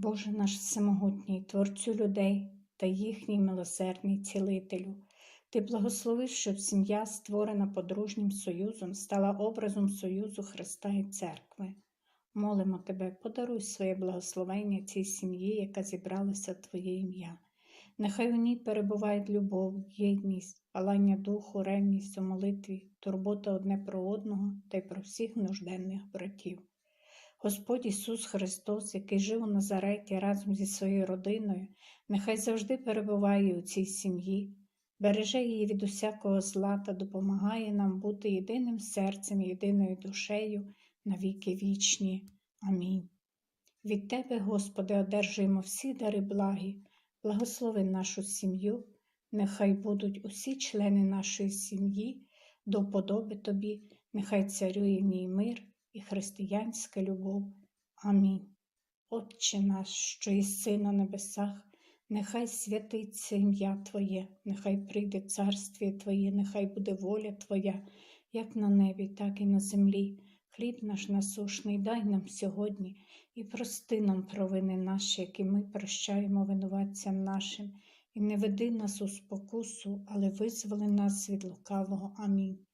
Боже наш всемогутній, Творцю людей та їхній милосердний цілителю, Ти благословив, щоб сім'я, створена подружнім союзом, стала образом союзу Христа і Церкви. Молимо Тебе, подаруй своє благословення цій сім'ї, яка зібралася в Твоє ім'я. Нехай у ній перебувають любов, єдність, палання духу, ревність у молитві, турбота одне про одного та й про всіх нужденних братів. Господь Ісус Христос, який жив у Назареті разом зі своєю родиною, нехай завжди перебуває у цій сім'ї, береже її від усякого зла та допомагає нам бути єдиним серцем, єдиною душею на віки вічні. Амінь. Від Тебе, Господи, одержуємо всі дари благі, благослови нашу сім'ю, нехай будуть усі члени нашої сім'ї. До вподоби Тобі, нехай царює в ній мир і християнська любов. Амінь. Отче наш, що єси на небесах, нехай святиться ім'я Твоє, нехай прийде царствіє Твоє, нехай буде воля Твоя, як на небі, так і на землі. Хліб наш насушний дай нам сьогодні і прости нам провини наші, які ми прощаємо винуватцям нашим, і не веди нас у спокусу, але визволи нас від лукавого. Амінь.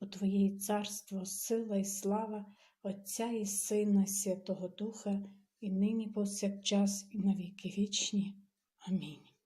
Бо Твоє царство, сила і слава Отця і Сина, Святого Духа, і нині повсякчас, і навіки вічні. Амінь.